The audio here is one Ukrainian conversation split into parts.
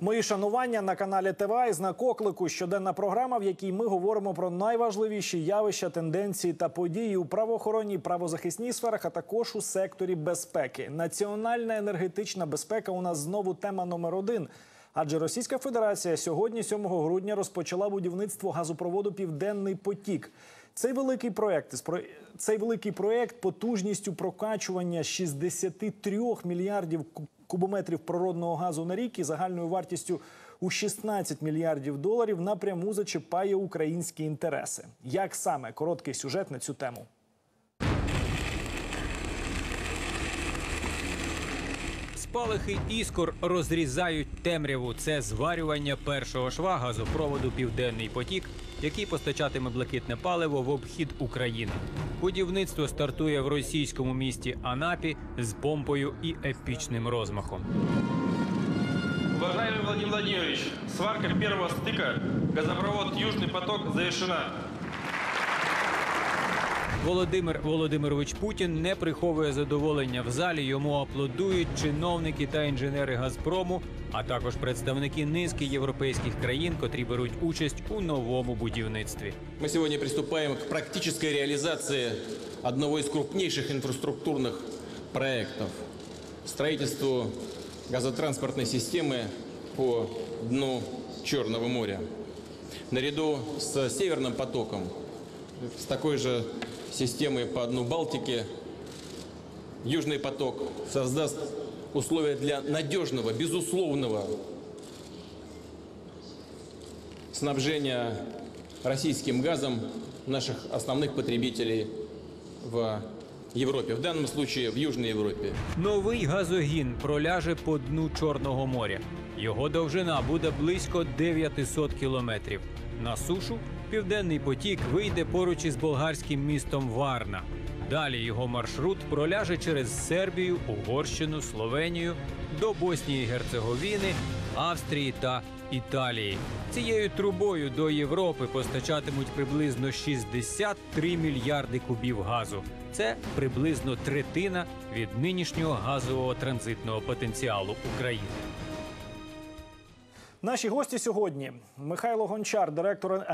Мої шанування на каналі ТВА і знак оклику. Щоденна програма, в якій ми говоримо про найважливіші явища, тенденції та події у правоохоронній правозахисній сферах, а також у секторі безпеки. Національна енергетична безпека у нас знову тема номер один. Адже Російська Федерація сьогодні, 7 грудня, розпочала будівництво газопроводу Південний потік. Цей великий проект цей великий проект потужністю прокачування 63 мільярдів кубометрів природного газу на рік і загальною вартістю у 16 мільярдів доларів напряму зачіпає українські інтереси. Як саме короткий сюжет на цю тему? Спалахи іскор розрізають темряву. Це зварювання першого шва газопроводу Південний потік, який постачатиме блакитне паливо в обхід України. Будівництво стартує в російському місті Анапі з помпою і епічним розмахом. Уважаемый Владимир Владимирович, сварка первого стыка газопровод «Южный поток» завершена. Володимир Володимирович Путін не приховує задоволення в залі. Йому аплодують чиновники та інженери Газпрому, а також представники низки європейських країн, котрі беруть участь у новому будівництві. Мы сегодня приступаем к практической реализации одного из крупнейших инфраструктурных проектов – строительству газотранспортной системы по дну Черного моря. Наряду с Северным потоком, с такой же системой по дну Балтики, Южный поток создаст условия для надежного, безусловного снабжения российским газом наших основных потребителей в Европе, в данном случае в Южной Европе. Новий газогін проляже по дну Чорного моря. Його довжина буде близько 900 кілометрів. На сушу південний потік вийде поруч із болгарським містом Варна. Далі його маршрут проляже через Сербію, Угорщину, Словенію до Боснії Герцеговіни, Австрії та Італії. Цією трубою до Європи постачатимуть приблизно 63 мільярди кубів газу. Це приблизно третина від нинішнього газового транзитного потенціалу України. Наші гості сьогодні Михайло Гончар, директор,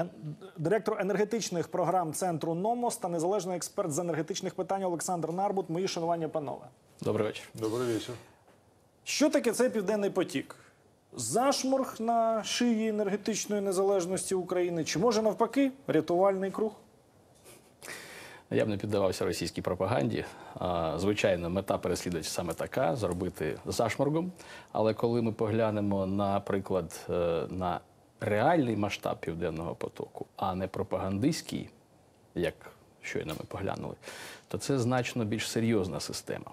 директор енергетичних програм центру Номос та незалежний експерт з енергетичних питань Олександр Нарбут. Мої шанування, панове. Добрий вечір. Добрий вечір. Що таке цей південний потік? Зашморг на шиї енергетичної незалежності України? Чи може навпаки рятувальний круг? Я б не піддавався російській пропаганді. Звичайно, мета переслідувача саме така зробити зашморгом. Але коли ми поглянемо, наприклад, е, на реальний масштаб південного потоку, а не пропагандистський, як щойно ми поглянули, то це значно більш серйозна система.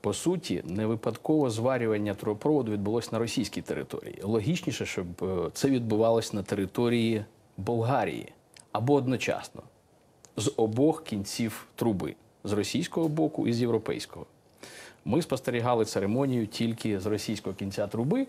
По суті, не випадково зварювання трубопроводу відбулося на російській території. Логічніше, щоб е, це відбувалося на території Болгарії або одночасно з обох кінців труби з російського боку і з європейського. Ми спостерігали церемонію тільки з російського кінця труби.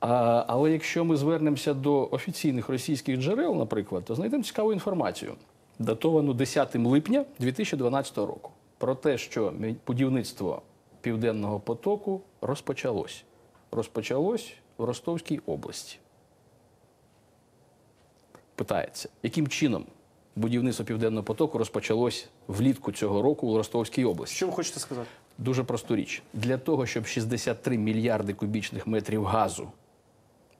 А, але якщо ми звернемося до офіційних російських джерел, наприклад, то знайдемо цікаву інформацію, датовану 10 липня 2012 року, про те, що будівництво Південного потоку розпочалось. Розпочалось в Ростовській області. Питається, яким чином будівництво Південного потоку розпочалось влітку цього року у Ростовській області? Що ви хочете сказати? Дуже просту річ. Для того, щоб 63 мільярди кубічних метрів газу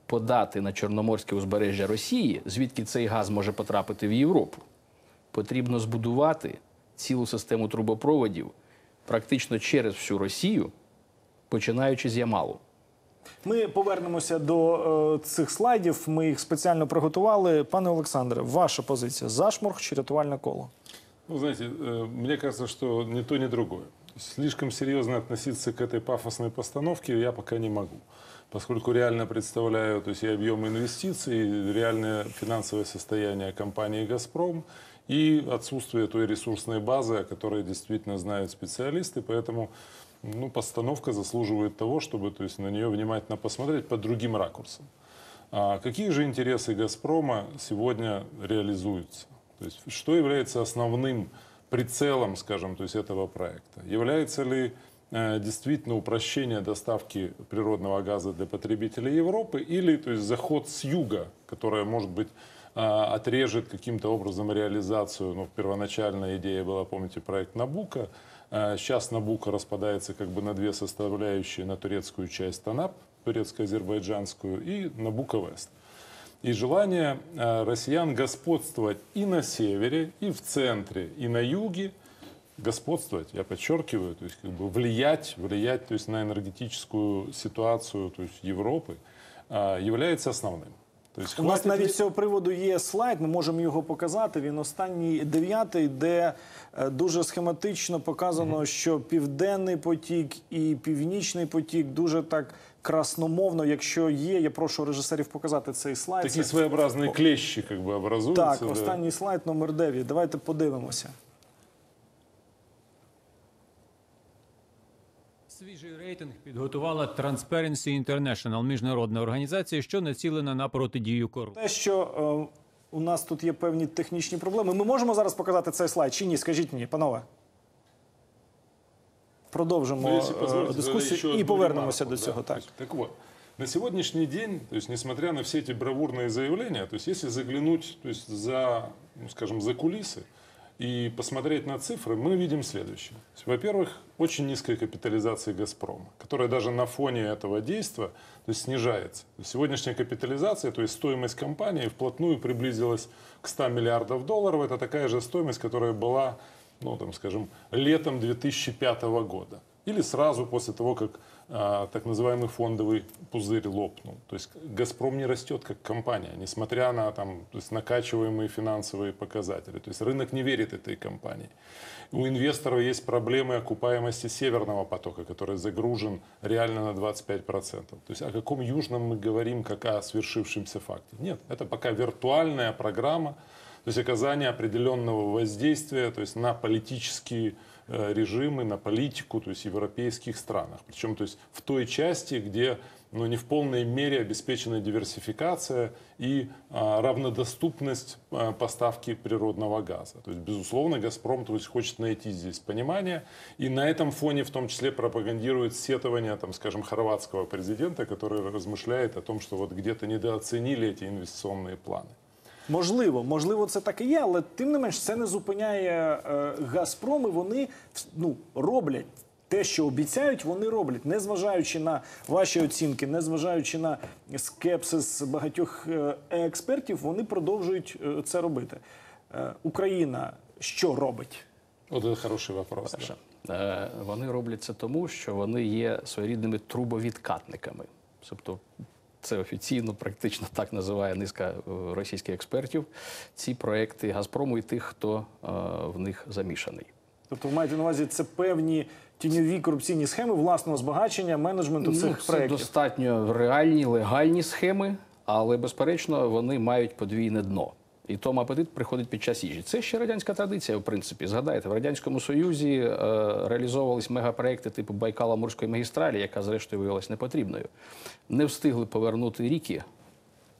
подати на Чорноморське узбережжя Росії, звідки цей газ може потрапити в Європу, потрібно збудувати цілу систему трубопроводів практично через всю Росію, починаючи з Ямалу. Ми повернемося до е, цих слайдів. Ми їх спеціально приготували. Пане Олександре, ваша позиція: зашморг чи рятувальне коло? Ну, знаете, э, мне кажется, что ни то, ни другое. Слишком серьезно относиться к этой пафосной постановке я пока не могу. Поскольку реально представляю то есть, и объем инвестиций, и реальное финансовое состояние компании «Газпром», и отсутствие той ресурсной базы, о которой действительно знают специалисты. Поэтому ну, постановка заслуживает того, чтобы то есть, на нее внимательно посмотреть под другим ракурсом. А какие же интересы «Газпрома» сегодня реализуются? То есть, что является основным прицелом, скажем, то есть этого проекта? Является ли э, действительно упрощение доставки природного газа для потребителей Европы или то есть заход с юга, которая может быть а, отрежет каким-то образом реализацию. Ну, первоначальная идея была, помните, проект Набука. Сейчас Набука распадается как бы на две составляющие, на турецкую часть Танап, турецко-азербайджанскую, и Набука Вест. И желание э, россиян господствовать и на севере, и в центре, и на юге, господствовать, я подчеркиваю, то есть как бы влиять, влиять то есть, на энергетическую ситуацию то есть, Европы, э, является основним. То есть, У нас навіть з цього приводу є слайд, ми можемо його показати. Він останній дев'ятий, де е, дуже схематично показано, що південний потік і північний потік дуже так красномовно. Якщо є, я прошу режисерів показати цей слайд. такие Це- своеобразные клещи как бы образуются. Так, да. останній слайд номер 9. Давайте подивимося. Свіжий рейтинг підготувала Transparency International, міжнародна організація, що націлена на протидію корупції. Те, що е, у нас тут є певні технічні проблеми. Ми можемо зараз показати цей слайд чи ні? Скажіть мені, панове. Продовжимо Ну, если е, позволите, тогда еще дискусію і одну повернемося ремарку, до да. цього. То Так. есть, так вот, на сегодняшний день, то есть, несмотря на все эти бравурные заявления, то есть, если заглянуть то есть, за, ну, скажем, за кулисы и посмотреть на цифры, мы видим следующее. Во-первых, очень низкая капитализация «Газпрома», которая даже на фоне этого действия то есть, снижается. Сегодняшняя капитализация, то есть стоимость компании вплотную приблизилась к 100 миллиардов долларов. Это такая же стоимость, которая была ну, там, скажем, летом 2005 года. Или сразу после того, как а, так называемый фондовый пузырь лопнул. То есть «Газпром» не растет как компания, несмотря на там, то есть, накачиваемые финансовые показатели. То есть рынок не верит этой компании. У инвесторов есть проблемы окупаемости «Северного потока», который загружен реально на 25%. То есть о каком южном мы говорим, как о свершившемся факте? Нет, это пока виртуальная программа, то есть оказание определенного воздействия то есть на политические режимы, на политику то есть в европейских странах. Причем то есть в той части, где ну, не в полной мере обеспечена диверсификация и а, равнодоступность а, поставки природного газа. То есть, безусловно, «Газпром» то есть, хочет найти здесь понимание. И на этом фоне в том числе пропагандирует сетование, там, скажем, хорватского президента, который размышляет о том, что вот где-то недооценили эти инвестиционные планы. Можливо, можливо, це так і є, але тим не менш це не зупиняє е, Газпром, і вони ну, роблять. Те, що обіцяють, вони роблять, незважаючи на ваші оцінки, незважаючи на скепсис багатьох е, експертів, вони продовжують е, це робити. Е, Україна що робить? Вот это хороший вопрос. Перше, вони роблять це тому, що вони є своєрідними трубовідкатниками. Тобто це офіційно, практично так називає низка е, російських експертів. Ці проекти Газпрому і тих, хто е, в них замішаний. Тобто, ви маєте на увазі це певні тіньові корупційні схеми власного збагачення менеджменту цих Ну, це проєктів. достатньо реальні, легальні схеми, але безперечно вони мають подвійне дно. І тому апетит приходить під час їжі. Це ще радянська традиція, в принципі. Згадайте, в радянському союзі е, реалізовувались мегапроекти типу Байкало-Мурської магістралі, яка зрештою виявилась непотрібною. Не встигли повернути ріки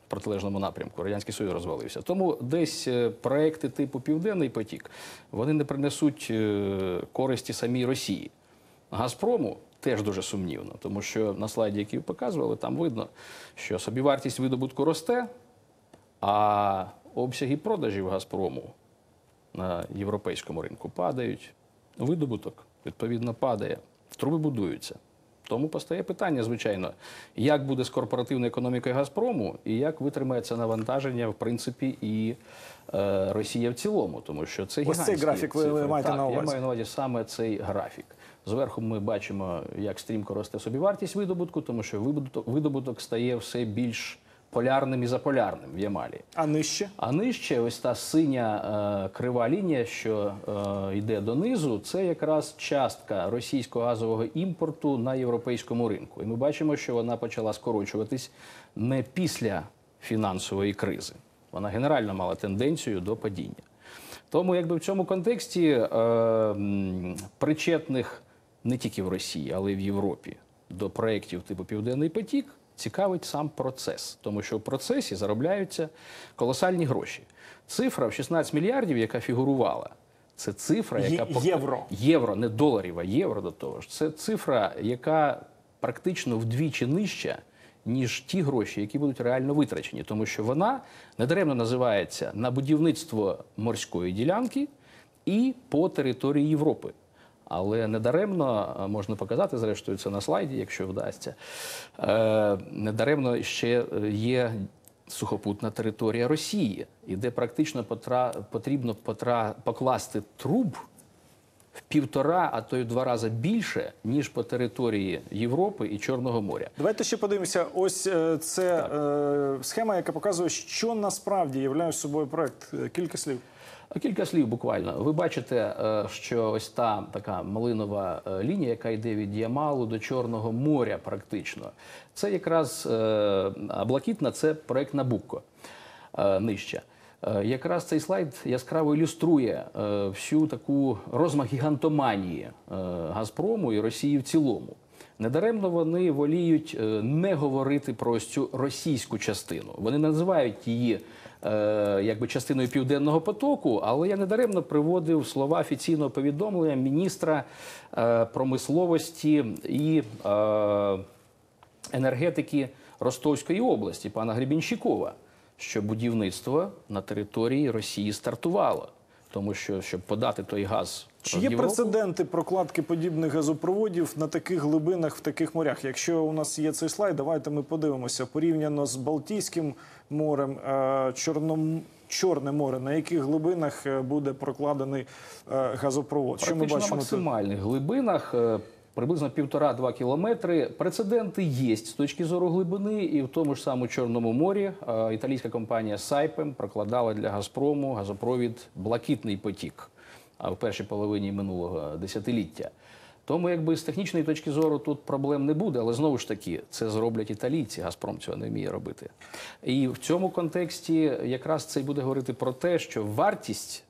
в протилежному напрямку. Радянський Союз розвалився. Тому десь е, проекти типу Південний потік вони не принесуть е, користі самій Росії. Газпрому теж дуже сумнівно, тому що на слайді, який показували, там видно, що собівартість видобутку росте, а обсяги продажів Газпрому на європейському ринку падають. Видобуток, відповідно, падає, труби будуються. Тому постає питання, звичайно, як буде з корпоративною економікою Газпрому і як витримає це навантаження, в принципі, і е, Росія в цілому, тому що це Ось цей графік ви- ви маєте так, на Я маю на увазі саме цей графік. Зверху ми бачимо, як стрімко росте собівартість видобутку, тому що видобуток стає все більш полярним і заполярним в Ямалі. А нижче? А нижче, ось та синя е, крива лінія, що е, йде донизу, це якраз частка російського газового імпорту на європейському ринку. І ми бачимо, що вона почала скорочуватись не після фінансової кризи. Вона генерально мала тенденцію до падіння. Тому, якби в цьому контексті е, причетних не тільки в Росії, але й в Європі до проєктів типу Південний потік цікавить сам процес, тому що в процесі заробляються колосальні гроші. Цифра в 16 мільярдів, яка фігурувала, Це цифра, яка євро. євро, не доларів, а євро до того ж. Це цифра, яка практично вдвічі нижча, ніж ті гроші, які будуть реально витрачені, тому що вона недаремно називається на будівництво морської ділянки і по території Європи. Але недаремно можна показати, зрештою, це на слайді, якщо вдасться. Е, недаремно ще е, є сухопутна територія Росії, і де практично потра, потрібно потра, покласти труб в півтора, а то й два рази більше, ніж по території Європи і Чорного моря. Давайте ще подивимося. Ось е, це е, схема, яка показує, що насправді являє собою проект. Кілька слів. Кілька слів буквально. Ви бачите, е, що ось та така малинова е, лінія, яка йде від Ямалу до Чорного моря, практично. Це якраз е, блакитна це проект Набукко нижче. Якраз цей слайд яскраво ілюструє всю таку розмах гігантоманії Газпрому і Росії в цілому. Недаремно вони воліють не говорити про цю російську частину. Вони називають її якби частиною південного потоку, але я недаремно приводив слова офіційного повідомлення міністра е, промисловості і е, енергетики Ростовської області, пана Гребінщикова, що будівництво на території Росії стартувало. Тому що щоб подати той газ Чи є прецеденти прокладки подібних газопроводів на таких глибинах в таких морях? Якщо у нас є цей слайд, давайте ми подивимося порівняно з Балтійським морем, е, Чорном. Чорне море, на яких глибинах е, буде прокладений е, газопровод? Що ми на бачимо тут? максимальних глибинах, приблизно півтора-два кілометри. Прецеденти є з точки зору глибини, і в тому ж самому Чорному морі італійська компанія Сайпем прокладала для Газпрому газопровід Блакитний потік в першій половині минулого десятиліття. Тому, якби з технічної точки зору тут проблем не буде, але знову ж таки це зроблять італійці. Газпром цього не вміє робити. І в цьому контексті якраз це й буде говорити про те, що вартість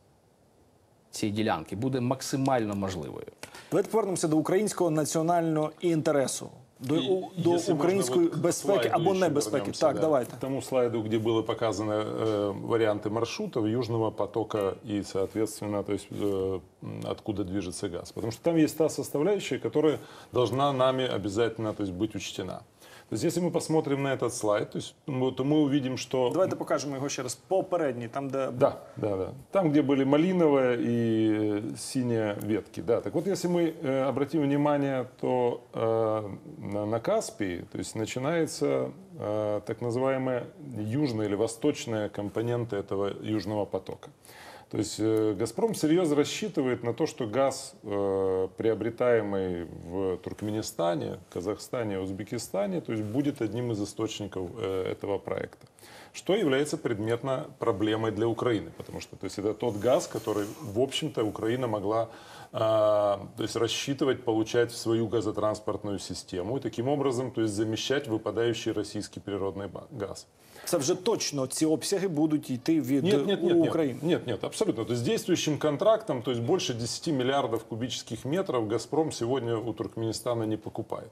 цієї ділянки буде максимально можливою. Давайте повернемося до українського національного інтересу, до, у- до української к безпеки або небезпеки. вернемся, Так, да, давайте. Тому слайду, где было показаны э, варианты маршрутов Южного потока и, соответственно, то есть, э, откуда движется газ. Потому что там есть та составляющая, которая должна нами обязательно то есть, быть учтена. То есть, если мы посмотрим на этот слайд, то, есть, мы- то мы увидим, что... Давайте покажемо його ще раз. Попередній, там де Да, да, да. Там, где были малиновая и э, синяя ветки. Да. Так вот, если мы э, обратим внимание, то э, на, на Каспии то есть начинается э, так называемая южная или восточная компонента этого южного потока. То есть э, «Газпром» серьезно рассчитывает на то, что газ, э, приобретаемый в Туркменистане, Казахстане Узбекистане, то есть будет одним из источников э, этого проекта. Что является предметно проблемой для Украины, потому что то есть, это тот газ, который, в общем-то, Украина могла то есть, рассчитывать получать в свою газотранспортную систему и таким образом то есть, замещать выпадающий российский природный газ. це вже точно ці обсяги будуть йти від Нет, нет, нет, нет, України. нет, нет, абсолютно. То есть действующим контрактом, то есть больше 10 миллиардов кубических метров «Газпром» сегодня у Туркменистана не покупает.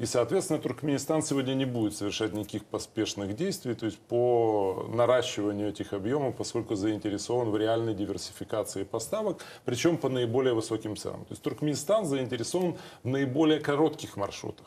И, соответственно, Туркменистан сегодня не будет совершать никаких поспешных действий то есть по наращиванию этих объемов, поскольку заинтересован в реальной диверсификации поставок, причем по наиболее высоким ценам. То есть Туркменистан заинтересован в наиболее коротких маршрутах.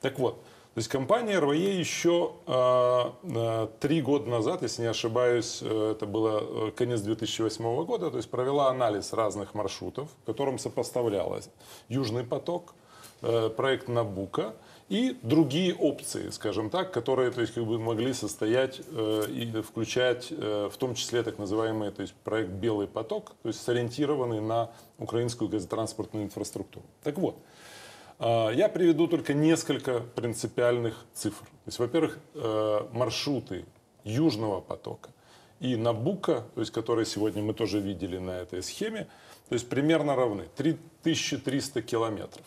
Так вот, то есть компания РВЕ еще э, э, три года назад, если не ошибаюсь, э, это было э, конец 2008 года, то есть провела анализ разных маршрутов, в котором сопоставлялось Южный поток, э, проект Набука и другие опции, скажем так, которые то есть, как бы могли состоять э, и включать э, в том числе так называемый то есть, проект «Белый поток», то есть сориентированный на украинскую газотранспортную инфраструктуру. Так вот, а, Я приведу только несколько принципиальных цифр. То есть, во-первых, э, маршруты Южного потока и Набука, то есть, которые сегодня мы тоже видели на этой схеме, то есть примерно равны 3300 километров.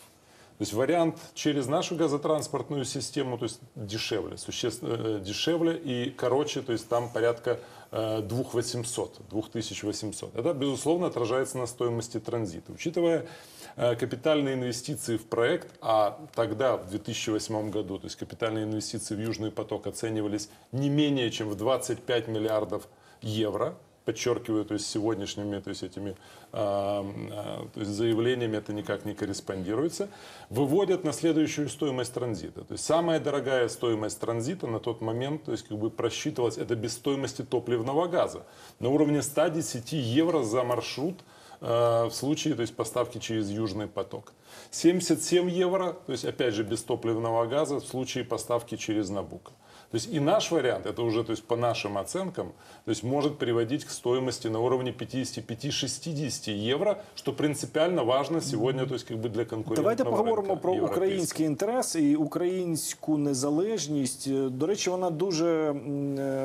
То есть вариант через нашу газотранспортную систему, то есть дешевле, существенно э, дешевле и короче, то есть там порядка э, 2800, 2800. Это, безусловно, отражается на стоимости транзита. Учитывая э, капитальные инвестиции в проект, а тогда, в 2008 году, то есть капитальные инвестиции в Южный поток оценивались не менее чем в 25 миллиардов евро, подчеркиваю, то есть сегодняшними, то есть этими а, а, то есть заявлениями это никак не корреспондируется, выводят на следующую стоимость транзита. То есть самая дорогая стоимость транзита на тот момент, то есть как бы просчитывалась, это без стоимости топливного газа на уровне 110 евро за маршрут э, в случае то есть, поставки через Южный поток. 77 евро, то есть опять же без топливного газа в случае поставки через Набука. То есть и наш вариант, это уже то есть, по нашим оценкам, то есть может приводить к стоимости на уровне 55-60 евро, что принципиально важно сегодня то есть, как бы для конкурентного Давайте поговоримо про український інтерес і українську незалежність. Е, До речі, вона дуже е,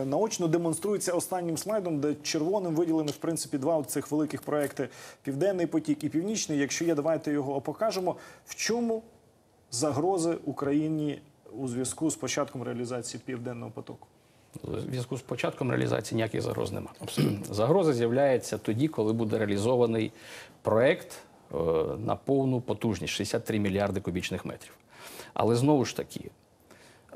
наочно демонструється останнім слайдом, де червоним виділені в принципі два цих великих проекти: Південний потік і Північний. Якщо є, давайте його покажемо. В чому загрози Україні у зв'язку з початком реалізації південного потоку? У зв'язку з початком реалізації ніяких загроз немає. Загроза з'являється тоді, коли буде реалізований проект е, на повну потужність 63 мільярди кубічних метрів. Але знову ж таки,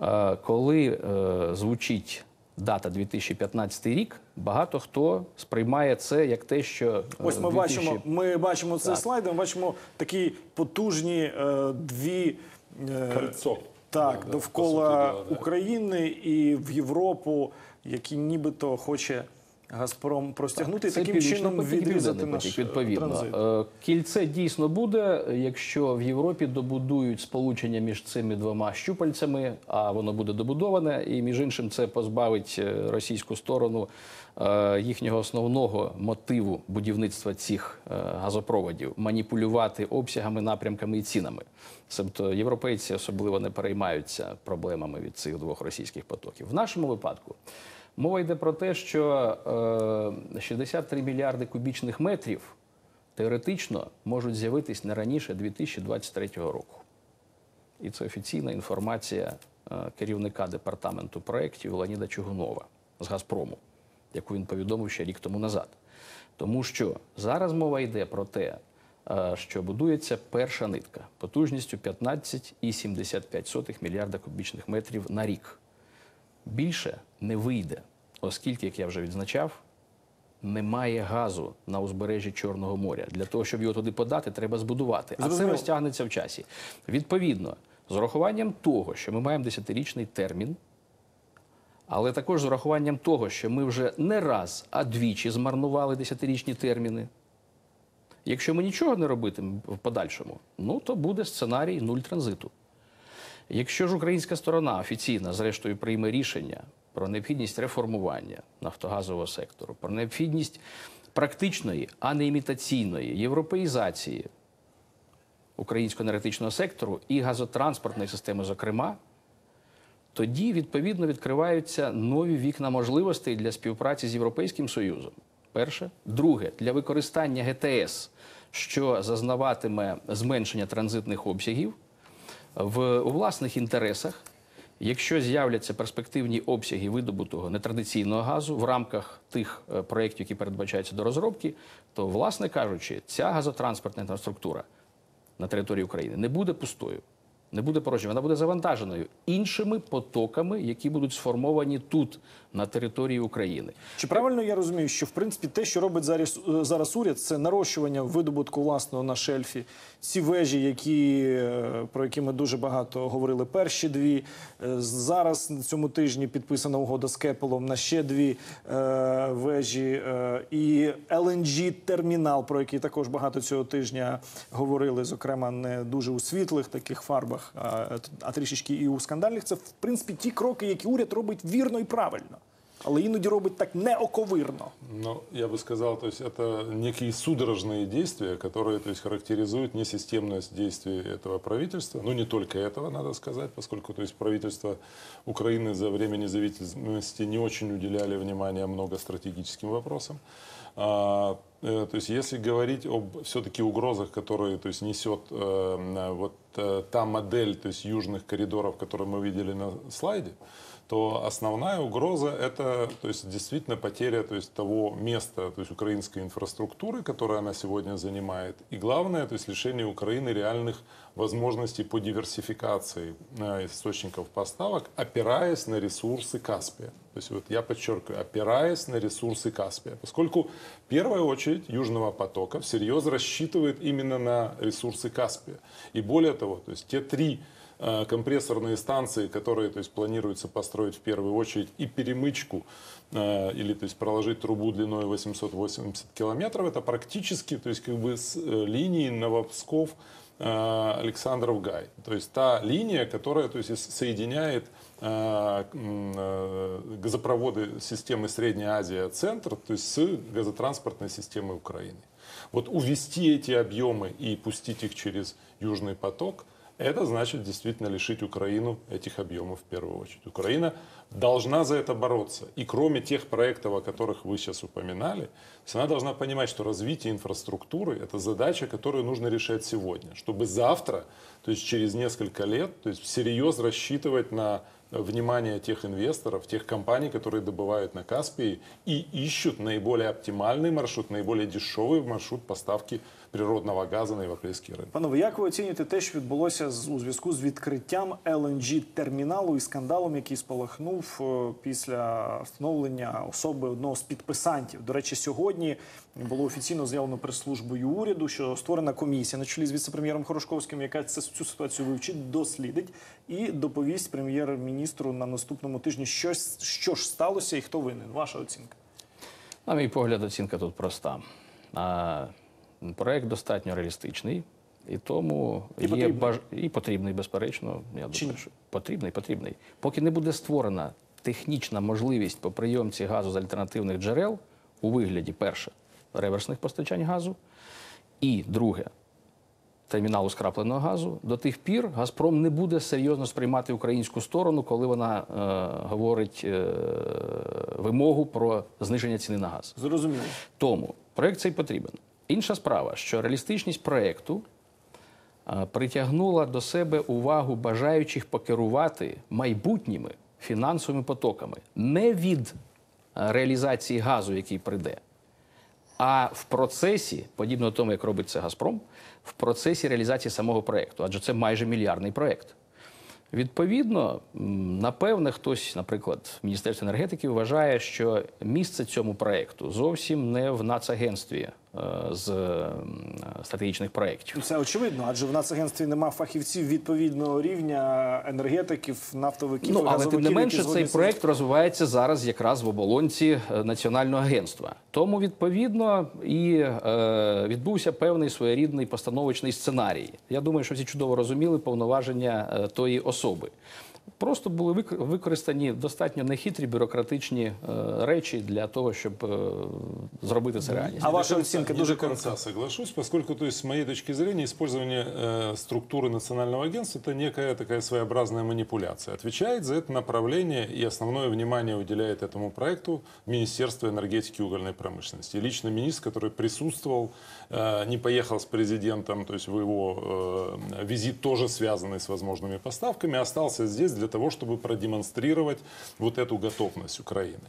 е, коли е, звучить дата 2015 рік, багато хто сприймає це як те, що Ось ми 2000 бачимо, ми бачимо цей Так. слайд, бачимо такі потужні дві. Кольцо. Так, довкола. України і в Європу, які нібито хоче Газпром простягнути і таким чином відрізати наш потік, е, відповідно. транзит. Е, Кільце дійсно буде, якщо в Європі добудують сполучення між цими двома щупальцями, а воно буде добудоване, і між іншим це позбавить е, російську сторону їхнього основного мотиву будівництва цих газопроводів маніпулювати обсягами, напрямками і цінами. Тобто європейці особливо не переймаються проблемами від цих двох російських потоків. В нашому випадку мова йде про те, що е, 63 мільярди кубічних метрів теоретично можуть з'явитись не раніше 2023 року. І це офіційна інформація е, керівника департаменту проєктів Леоніда Чугунова з Газпрому, яку він повідомив ще рік тому назад. Тому що зараз мова йде про те, е, що будується перша нитка потужністю 15,75 мільярда кубічних метрів на рік. Більше не вийде, оскільки, як я вже відзначав, немає газу на узбережжі Чорного моря. Для того, щоб його туди подати, треба збудувати. А це розтягнеться в часі. Відповідно, з урахуванням того, що ми маємо 10-річний термін, але також з урахуванням того, що ми вже не раз, а двічі змарнували 10-річні терміни. Якщо ми нічого не робитимемо в подальшому, ну то буде сценарій нуль транзиту. Якщо ж українська сторона офіційно, зрештою, прийме рішення про необхідність реформування нафтогазового сектору, про необхідність практичної, а не імітаційної європеїзації українського енергетичного сектору і газотранспортної системи, зокрема, тоді відповідно відкриваються нові вікна можливостей для співпраці з Європейським Союзом. Перше, друге, для використання ГТС, що зазнаватиме зменшення транзитних обсягів в у власних інтересах. Якщо з'являться перспективні обсяги видобутого нетрадиційного газу в рамках тих е, проєктів, які передбачаються до розробки, то, власне кажучи, ця газотранспортна інфраструктура на території України не буде пустою, не буде порожньою, вона буде завантаженою іншими потоками, які будуть сформовані тут, на території України. Чи правильно я розумію, що в принципі те, що робить зараз, е, зараз уряд, це нарощування видобутку власного на шельфі, ці вежі, які, е, про які ми дуже багато говорили, перші дві. Е, Зараз на цьому тижні підписана угода з Кепелом на ще дві е, вежі. Е, і LNG термінал, про який також багато цього тижня говорили, зокрема, не дуже у світлих таких фарбах, а, а трішечки і у скандальних. Це в принципі ті кроки, які уряд робить вірно і правильно. Але іноді робить так неоковирно. Ну, я бы сказал, то есть это некие судорожные действия, которые то есть, характеризуют несистемность действий этого правительства. Ну, не только этого, надо сказать, поскольку то есть, правительство Украины за время независимости не очень уделяли внимания много стратегическим вопросам. А, э, то есть, если говорить об все-таки угрозах, которые то есть, несет э, вот э, та модель то есть, южных коридоров, которую мы видели на слайде, то основная угроза это то есть, действительно потеря то есть, того места то есть, украинской инфраструктуры, которую она сегодня занимает. И главное, то есть лишение Украины реальных возможностей по диверсификации э, источников поставок, опираясь на ресурсы Каспия. То есть вот я подчеркиваю, опираясь на ресурсы Каспия. Поскольку в первую очередь Южного потока всерьез рассчитывает именно на ресурсы Каспия. И более того, то есть те три компрессорные станции, которые то есть, планируется построить в первую очередь и перемычку э, или то есть, проложить трубу длиной 880 километров, это практически то есть, как бы с э, линии Новопсков э, Александров Гай. То есть та линия, которая то есть, соединяет э, э, газопроводы системы Средняя Азия центр, то есть с газотранспортной системой Украины. Вот увести эти объемы и пустить их через Южный поток, это значит действительно лишить Украину этих объемов в первую очередь. Украина должна за это бороться. И кроме тех проектов, о которых вы сейчас упоминали, она должна понимать, что развитие инфраструктуры – это задача, которую нужно решать сегодня, чтобы завтра, то есть через несколько лет, то есть всерьез рассчитывать на внимание тех инвесторов, тех компаний, которые добывают на Каспии и ищут наиболее оптимальный маршрут, наиболее дешевый маршрут поставки природного газа на европейский рынок. Панове, як ви оцінюєте те, що відбулося з- у зв'язку з відкриттям LNG терміналу і скандалом, який спалахнув е, після встановлення особи одного з підписантів? До речі, сьогодні було офіційно заявлено прес-службою уряду, що створена комісія на чолі з віце-прем'єром Хорошковським, яка це- цю ситуацію вивчить, дослідить і доповість прем'єр-міністру на наступному тижні, що, що ж сталося і хто винен. Ваша оцінка? На мій погляд, оцінка тут проста. Проект достатньо реалістичний, і тому І є потрібний. баж... і потрібний, безперечно. Я Чи думаю, що потрібний, потрібний. Поки не буде створена технічна можливість по прийомці газу з альтернативних джерел у вигляді, перше, реверсних постачань газу, і друге, терміналу скрапленого газу, до тих пір Газпром не буде серйозно сприймати українську сторону, коли вона е, говорить е, вимогу про зниження ціни на газ. Зрозуміло. Тому проект цей потрібен. Інша справа, що реалістичність проекту а, притягнула до себе увагу бажаючих покерувати майбутніми фінансовими потоками не від реалізації газу, який прийде, а в процесі, подібно тому, як робить це Газпром, в процесі реалізації самого проекту, адже це майже мільярдний проект. Відповідно, напевне, хтось, наприклад, в Міністерстві енергетики вважає, що місце цьому проекту зовсім не в нацагентстві з стратегічних проєктів. Це очевидно, адже в Нацагентстві нема фахівців відповідного рівня енергетиків, нафтовиків, Ну, але тим не менше, цей проект розвивається зараз якраз в оболонці е, національного агентства. Тому відповідно і е, відбувся певний своєрідний постановочний сценарій. Я думаю, що всі чудово розуміли повноваження е, тої особи. Просто були вик- використані достатньо нехитрі бюрократичні е, речі для того, щоб е, зробити це реальність. А Не ваша до конца- оценка не дуже до конца соглашусь, поскольку, то есть, с моей точки зрения, использование э, структуры национального агентства это некая такая своеобразная манипуляция. Отвечает за это направление и основное внимание уделяет этому проекту Министерство энергетики и угольной промышленности. И лично министр, который присутствовал, э, не поехал с президентом, то есть в его э, визит тоже связанный с возможными поставками, остался здесь для того, чтобы продемонстрировать вот эту готовность Украины.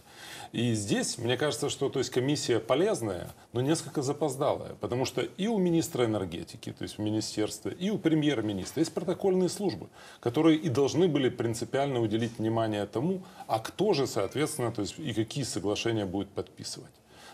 И здесь, мне кажется, что то есть, комиссия полезная, но несколько запоздалая, потому что и у министра энергетики, то есть в министерстве, и у премьер-министра есть протокольные службы, которые и должны были принципиально уделить внимание тому, а кто же, соответственно, то есть, и какие соглашения будет подписывать.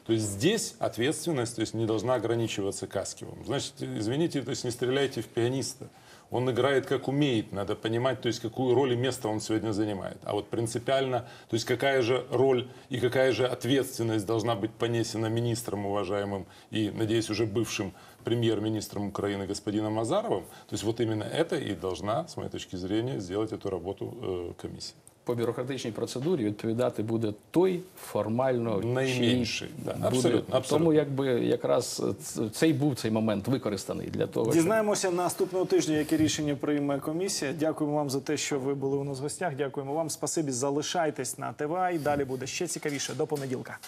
То есть здесь ответственность то есть, не должна ограничиваться Каскивым. Значит, извините, то есть не стреляйте в пианиста. Он играет как умеет, надо понимать, то есть какую роль и место он сегодня занимает. А вот принципиально, то есть какая же роль и какая же ответственность должна быть понесена министром уважаемым и, надеюсь, уже бывшим премьер-министром Украины господином Азаровым, то есть вот именно это и должна, с моей точки зрения, сделать эту работу э, комиссия. По бюрократичній процедурі відповідати буде той формально Найменший, да, буде. абсолютно, абсолютно. Тому якби якраз цей був цей момент використаний для того, щоб Дізнаємося наступного тижня, яке рішення прийме комісія. Дякуємо вам за те, що ви були у нас в гостях. Дякуємо вам. Спасибі. Залишайтесь на ТВА і далі буде ще цікавіше. До понеділка.